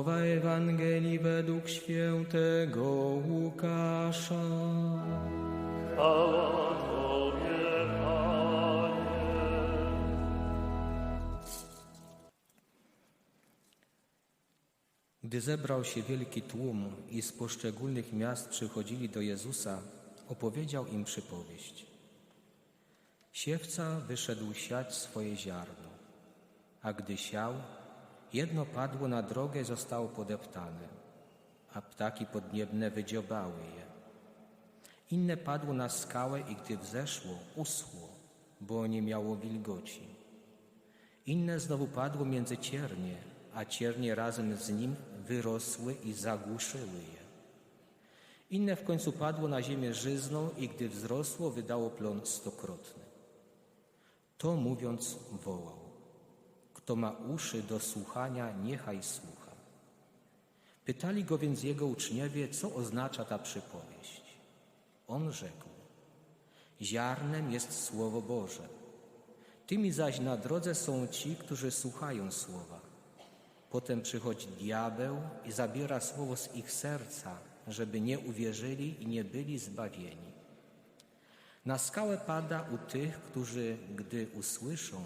Słowa Ewangelii według świętego Łukasza. Chwała Tobie, Panie. Gdy zebrał się wielki tłum i z poszczególnych miast przychodzili do Jezusa, opowiedział im przypowieść. Siewca wyszedł siać swoje ziarno, a gdy siał, jedno padło na drogę i zostało podeptane, a ptaki podniebne wydziobały je. Inne padło na skałę i gdy wzeszło, uschło, bo nie miało wilgoci. Inne znowu padło między ciernie, a ciernie razem z nim wyrosły i zagłuszyły je. Inne w końcu padło na ziemię żyzną i gdy wzrosło, wydało plon stokrotny. To mówiąc wołał. Kto ma uszy do słuchania, niechaj słucha. Pytali go więc jego uczniowie, co oznacza ta przypowieść. On rzekł: Ziarnem jest Słowo Boże. Tymi zaś na drodze są ci, którzy słuchają słowa. Potem przychodzi diabeł i zabiera słowo z ich serca, żeby nie uwierzyli i nie byli zbawieni. Na skałę pada u tych, którzy, gdy usłyszą,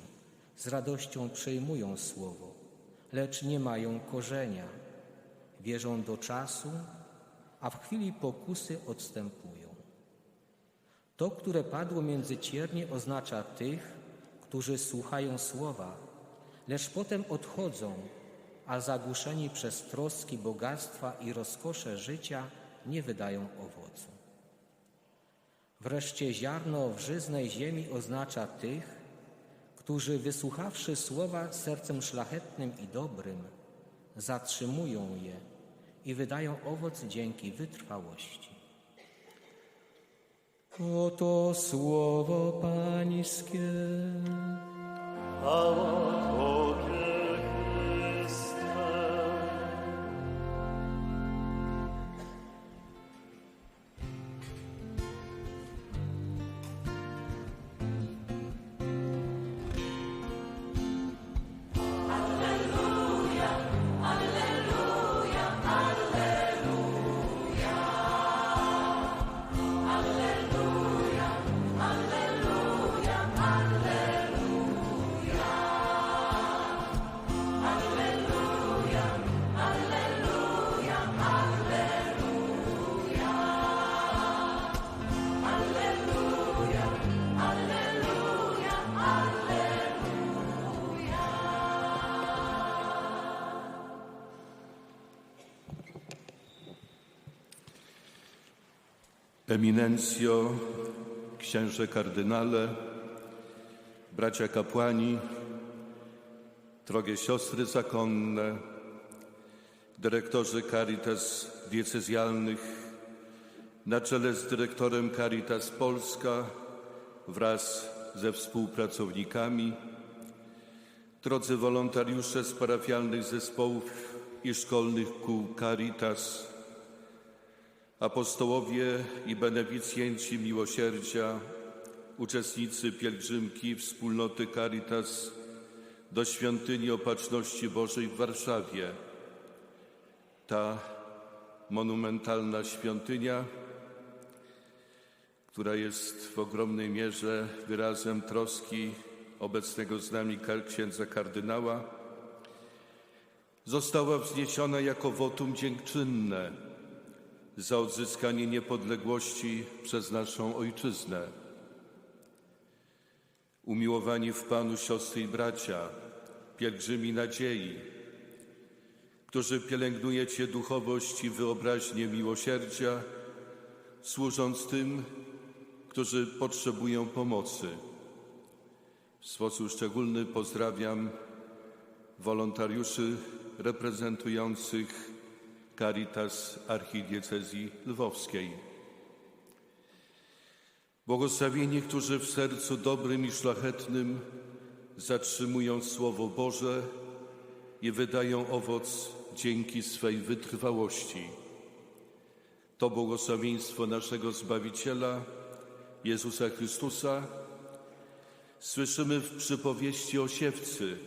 z radością przejmują słowo, lecz nie mają korzenia. Wierzą do czasu, a w chwili pokusy odstępują. To, które padło między ciernie, oznacza tych, którzy słuchają słowa, lecz potem odchodzą, a zagłuszeni przez troski bogactwa i rozkosze życia nie wydają owocu. Wreszcie ziarno w żyznej ziemi oznacza tych, którzy wysłuchawszy słowa sercem szlachetnym i dobrym, zatrzymują je i wydają owoc dzięki wytrwałości. Oto słowo Pańskie. Chwała Eminencjo, księże kardynale, bracia kapłani, drogie siostry zakonne, dyrektorzy Caritas diecezjalnych, na czele z dyrektorem Caritas Polska wraz ze współpracownikami, drodzy wolontariusze z parafialnych zespołów i szkolnych kół Caritas, Apostołowie i benewicjenci miłosierdzia, uczestnicy pielgrzymki wspólnoty Caritas do świątyni Opatrzności Bożej w Warszawie. Ta monumentalna świątynia, która jest w ogromnej mierze wyrazem troski obecnego z nami księdza kardynała, została wzniesiona jako wotum dziękczynne za odzyskanie niepodległości przez naszą ojczyznę. Umiłowani w Panu siostry i bracia, pielgrzymi nadziei, którzy pielęgnujecie duchowość i wyobraźnię miłosierdzia, służąc tym, którzy potrzebują pomocy. W sposób szczególny pozdrawiam wolontariuszy reprezentujących Caritas Archidiecezji Lwowskiej. Błogosławieni, którzy w sercu dobrym i szlachetnym zatrzymują Słowo Boże i wydają owoc dzięki swej wytrwałości. To błogosławieństwo naszego Zbawiciela, Jezusa Chrystusa, słyszymy w przypowieści o siewcy,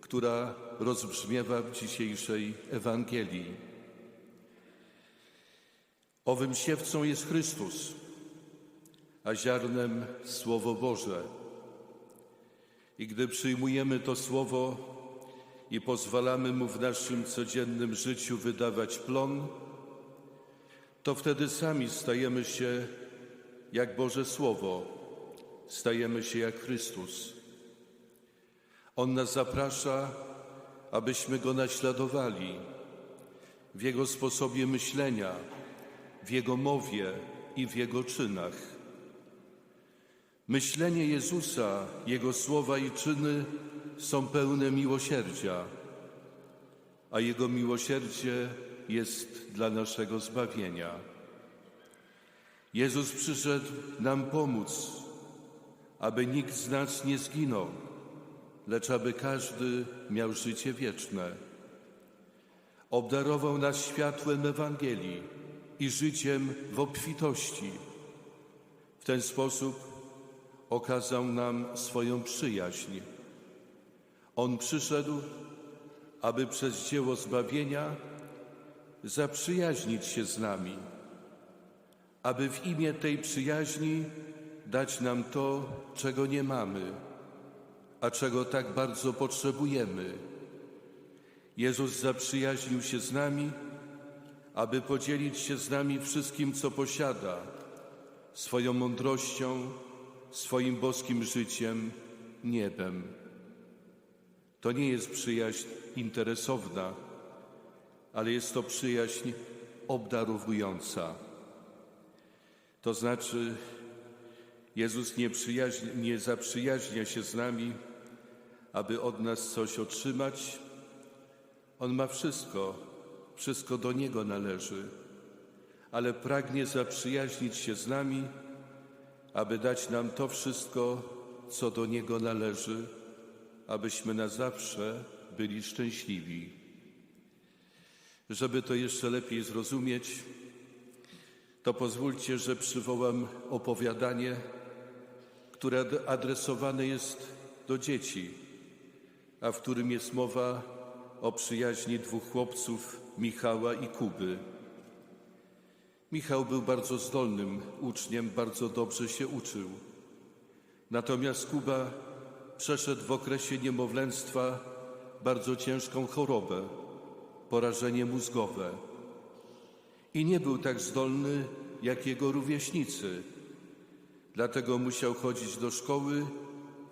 która rozbrzmiewa w dzisiejszej Ewangelii. Owym siewcą jest Chrystus, a ziarnem Słowo Boże. I gdy przyjmujemy to Słowo i pozwalamy Mu w naszym codziennym życiu wydawać plon, to wtedy sami stajemy się jak Boże Słowo, stajemy się jak Chrystus. On nas zaprasza, abyśmy Go naśladowali w Jego sposobie myślenia, w Jego mowie i w Jego czynach. Myślenie Jezusa, Jego słowa i czyny są pełne miłosierdzia, a Jego miłosierdzie jest dla naszego zbawienia. Jezus przyszedł nam pomóc, aby nikt z nas nie zginął, lecz aby każdy miał życie wieczne. Obdarował nas światłem Ewangelii i życiem w obfitości. W ten sposób okazał nam swoją przyjaźń. On przyszedł, aby przez dzieło zbawienia zaprzyjaźnić się z nami, aby w imię tej przyjaźni dać nam to, czego nie mamy, a czego tak bardzo potrzebujemy. Jezus zaprzyjaźnił się z nami, aby podzielić się z nami wszystkim, co posiada, swoją mądrością, swoim boskim życiem, niebem. To nie jest przyjaźń interesowna, ale jest to przyjaźń obdarowująca. To znaczy, Jezus nie, nie zaprzyjaźnia się z nami, aby od nas coś otrzymać. On ma wszystko, wszystko do Niego należy, ale pragnie zaprzyjaźnić się z nami, aby dać nam to wszystko, co do Niego należy, abyśmy na zawsze byli szczęśliwi. Żeby to jeszcze lepiej zrozumieć, to pozwólcie, że przywołam opowiadanie, które adresowane jest do dzieci, a w którym jest mowa o przyjaźni dwóch chłopców, Michała i Kuby. Michał był bardzo zdolnym uczniem, bardzo dobrze się uczył. Natomiast Kuba przeszedł w okresie niemowlęctwa bardzo ciężką chorobę, porażenie mózgowe. I nie był tak zdolny jak jego rówieśnicy. Dlatego musiał chodzić do szkoły,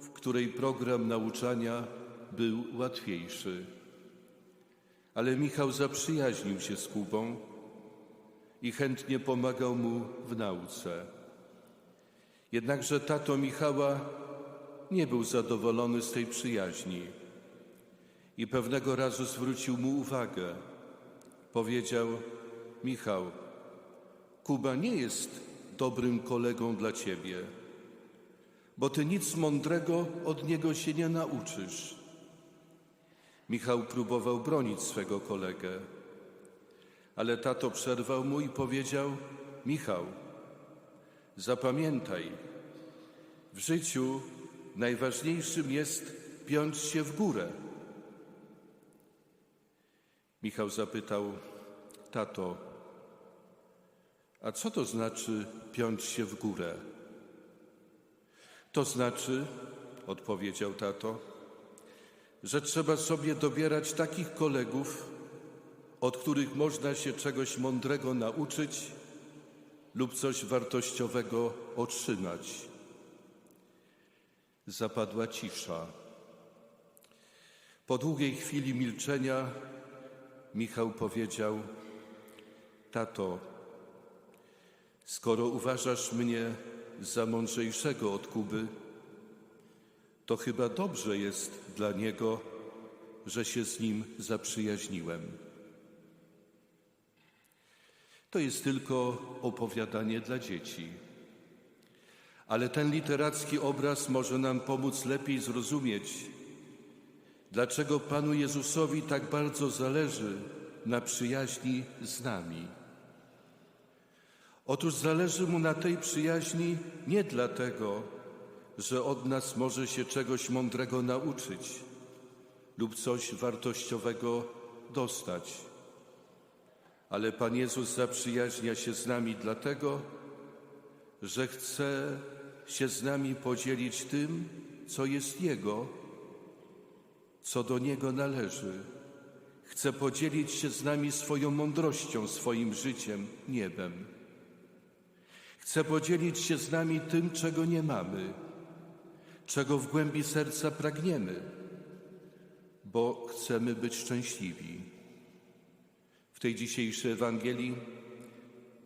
w której program nauczania był łatwiejszy. Ale Michał zaprzyjaźnił się z Kubą i chętnie pomagał mu w nauce. Jednakże tato Michała nie był zadowolony z tej przyjaźni i pewnego razu zwrócił mu uwagę. Powiedział: Michał, Kuba nie jest dobrym kolegą dla ciebie, bo ty nic mądrego od niego się nie nauczysz. Michał próbował bronić swego kolegę, ale tato przerwał mu i powiedział: Michał, zapamiętaj, w życiu najważniejszym jest piąć się w górę. Michał zapytał: Tato, a co to znaczy piąć się w górę? To znaczy, odpowiedział tato, że trzeba sobie dobierać takich kolegów, od których można się czegoś mądrego nauczyć lub coś wartościowego otrzymać. Zapadła cisza. Po długiej chwili milczenia Michał powiedział: Tato, skoro uważasz mnie za mądrzejszego od Kuby, to chyba dobrze jest dla niego, że się z nim zaprzyjaźniłem. To jest tylko opowiadanie dla dzieci. Ale ten literacki obraz może nam pomóc lepiej zrozumieć, dlaczego Panu Jezusowi tak bardzo zależy na przyjaźni z nami. Otóż zależy mu na tej przyjaźni nie dlatego, że od nas może się czegoś mądrego nauczyć, lub coś wartościowego dostać. Ale Pan Jezus zaprzyjaźnia się z nami dlatego, że chce się z nami podzielić tym, co jest Jego, co do Niego należy. Chce podzielić się z nami swoją mądrością, swoim życiem, niebem. Chce podzielić się z nami tym, czego nie mamy, czego w głębi serca pragniemy, bo chcemy być szczęśliwi. W tej dzisiejszej Ewangelii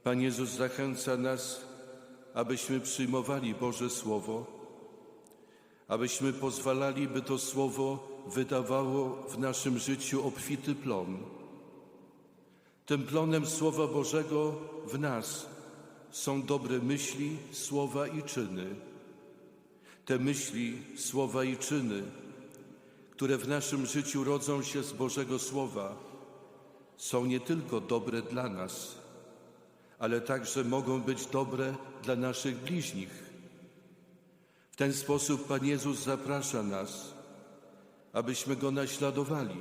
Pan Jezus zachęca nas, abyśmy przyjmowali Boże Słowo, abyśmy pozwalali, by to Słowo wydawało w naszym życiu obfity plon. Tym plonem Słowa Bożego w nas są dobre myśli, słowa i czyny. Te myśli, słowa i czyny, które w naszym życiu rodzą się z Bożego Słowa, są nie tylko dobre dla nas, ale także mogą być dobre dla naszych bliźnich. W ten sposób Pan Jezus zaprasza nas, abyśmy Go naśladowali,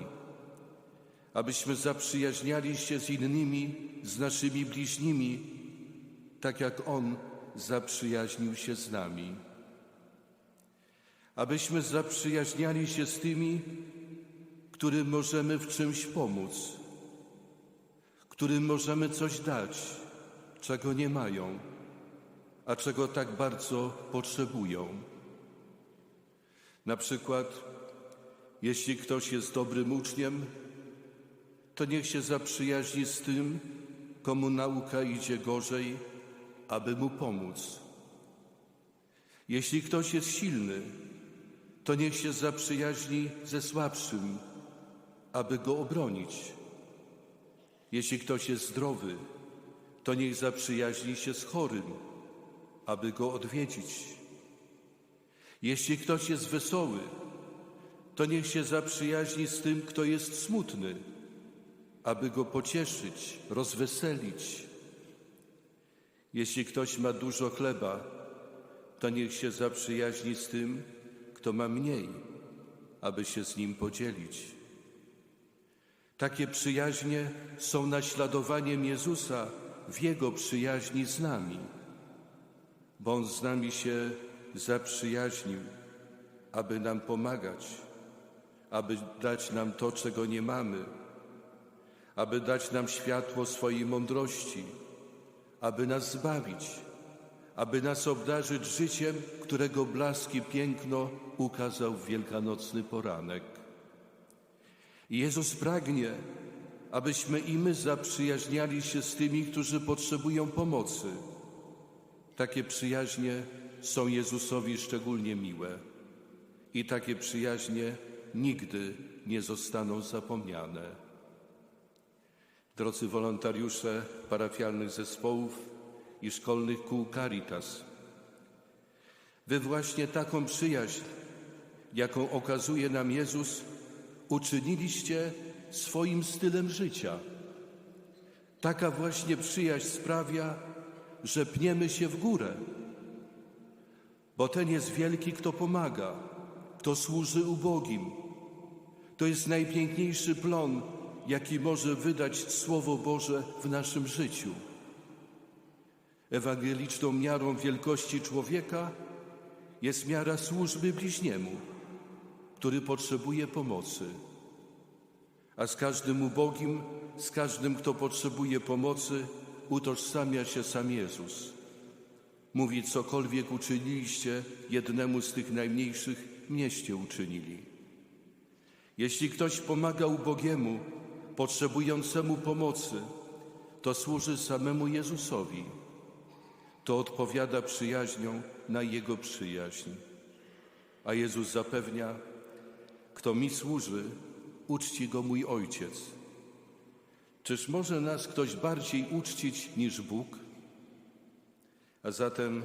abyśmy zaprzyjaźniali się z innymi, z naszymi bliźnimi, tak jak On zaprzyjaźnił się z nami. Abyśmy zaprzyjaźniali się z tymi, którym możemy w czymś pomóc, którym możemy coś dać, czego nie mają, a czego tak bardzo potrzebują. Na przykład, jeśli ktoś jest dobrym uczniem, to niech się zaprzyjaźni z tym, komu nauka idzie gorzej, aby mu pomóc. Jeśli ktoś jest silny, to niech się zaprzyjaźni ze słabszym, aby go obronić. Jeśli ktoś jest zdrowy, to niech zaprzyjaźni się z chorym, aby go odwiedzić. Jeśli ktoś jest wesoły, to niech się zaprzyjaźni z tym, kto jest smutny, aby go pocieszyć, rozweselić. Jeśli ktoś ma dużo chleba, to niech się zaprzyjaźni z tym, kto ma mniej, aby się z nim podzielić. Takie przyjaźnie są naśladowaniem Jezusa w Jego przyjaźni z nami, bo On z nami się zaprzyjaźnił, aby nam pomagać, aby dać nam to, czego nie mamy, aby dać nam światło swojej mądrości, aby nas zbawić, aby nas obdarzyć życiem, którego blaski piękno ukazał w wielkanocny poranek. Jezus pragnie, abyśmy i my zaprzyjaźniali się z tymi, którzy potrzebują pomocy. Takie przyjaźnie są Jezusowi szczególnie miłe i takie przyjaźnie nigdy nie zostaną zapomniane. Drodzy wolontariusze parafialnych zespołów i szkolnych kół Caritas, Wy właśnie taką przyjaźń, jaką okazuje nam Jezus, uczyniliście swoim stylem życia. Taka właśnie przyjaźń sprawia, że pniemy się w górę, bo ten jest wielki, kto pomaga, kto służy ubogim. To jest najpiękniejszy plon, jaki może wydać Słowo Boże w naszym życiu. Ewangeliczną miarą wielkości człowieka jest miara służby bliźniemu, który potrzebuje pomocy. A z każdym ubogim, z każdym, kto potrzebuje pomocy, utożsamia się sam Jezus. Mówi, cokolwiek uczyniliście jednemu z tych najmniejszych, mnieście uczynili. Jeśli ktoś pomaga ubogiemu, potrzebującemu pomocy, to służy samemu Jezusowi. To odpowiada przyjaźnią na Jego przyjaźń. A Jezus zapewnia, kto mi służy, uczci go mój Ojciec. Czyż może nas ktoś bardziej uczcić niż Bóg? A zatem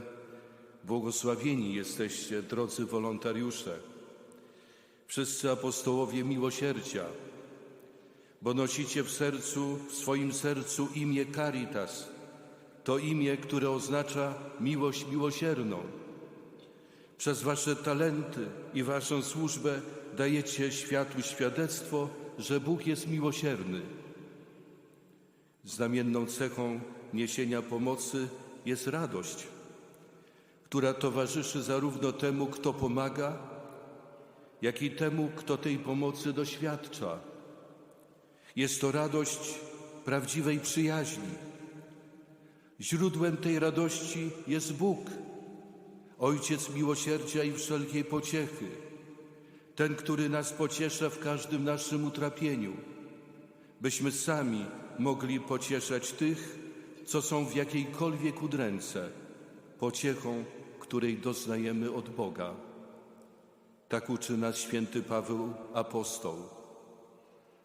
błogosławieni jesteście, drodzy wolontariusze, wszyscy apostołowie miłosierdzia, bo nosicie w sercu, w swoim sercu imię Caritas, to imię, które oznacza miłość miłosierną. Przez wasze talenty i waszą służbę dajecie światu świadectwo, że Bóg jest miłosierny. Znamienną cechą niesienia pomocy jest radość, która towarzyszy zarówno temu, kto pomaga, jak i temu, kto tej pomocy doświadcza. Jest to radość prawdziwej przyjaźni. Źródłem tej radości jest Bóg, Ojciec miłosierdzia i wszelkiej pociechy, ten, który nas pociesza w każdym naszym utrapieniu, byśmy sami mogli pocieszać tych, co są w jakiejkolwiek udręce, pociechą, której doznajemy od Boga. Tak uczy nas święty Paweł apostoł.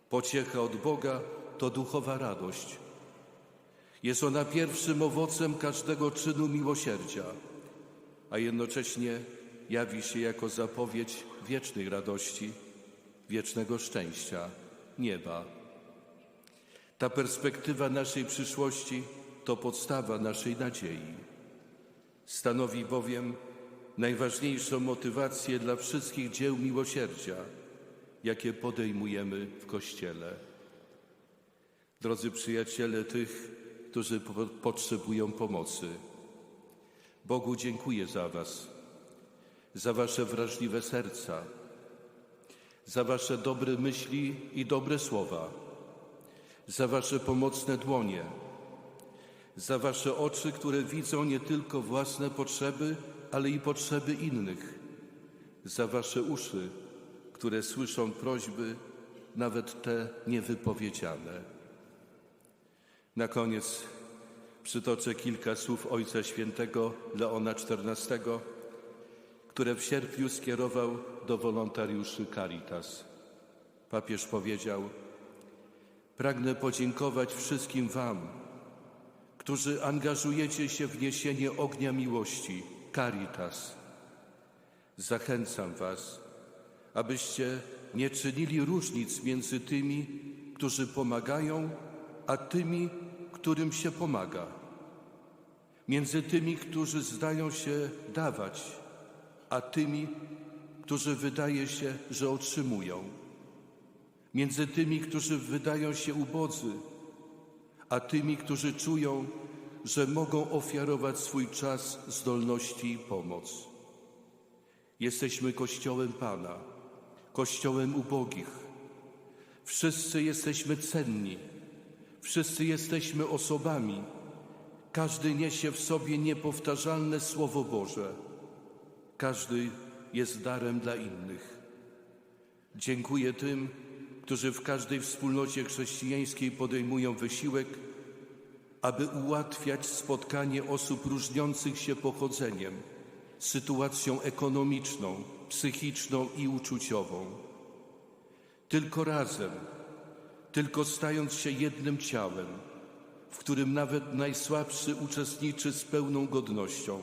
Pociecha od Boga to duchowa radość. Jest ona pierwszym owocem każdego czynu miłosierdzia, a jednocześnie jawi się jako zapowiedź wiecznej radości, wiecznego szczęścia, nieba. Ta perspektywa naszej przyszłości to podstawa naszej nadziei. Stanowi bowiem najważniejszą motywację dla wszystkich dzieł miłosierdzia, jakie podejmujemy w Kościele. Drodzy przyjaciele tych, którzy po potrzebują pomocy, Bogu dziękuję za Was, za Wasze wrażliwe serca, za Wasze dobre myśli i dobre słowa, za Wasze pomocne dłonie, za Wasze oczy, które widzą nie tylko własne potrzeby, ale i potrzeby innych, za Wasze uszy, które słyszą prośby, nawet te niewypowiedziane. Na koniec przytoczę kilka słów Ojca Świętego Leona XIV, które w sierpniu skierował do wolontariuszy Caritas. Papież powiedział: Pragnę podziękować wszystkim Wam, którzy angażujecie się w niesienie ognia miłości Caritas. Zachęcam Was, abyście nie czynili różnic między tymi, którzy pomagają, a tymi, którym się pomaga. Między tymi, którzy zdają się dawać, a tymi, którzy wydaje się, że otrzymują. Między tymi, którzy wydają się ubodzy, a tymi, którzy czują, że mogą ofiarować swój czas, zdolności i pomoc. Jesteśmy Kościołem Pana, Kościołem ubogich. Wszyscy jesteśmy cenni, wszyscy jesteśmy osobami. Każdy niesie w sobie niepowtarzalne Słowo Boże. Każdy jest darem dla innych. Dziękuję tym, którzy w każdej wspólnocie chrześcijańskiej podejmują wysiłek, aby ułatwiać spotkanie osób różniących się pochodzeniem, sytuacją ekonomiczną, psychiczną i uczuciową. Tylko razem, tylko stając się jednym ciałem, w którym nawet najsłabszy uczestniczy z pełną godnością,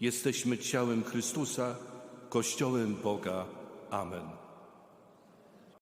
jesteśmy ciałem Chrystusa, Kościołem Boga. Amen.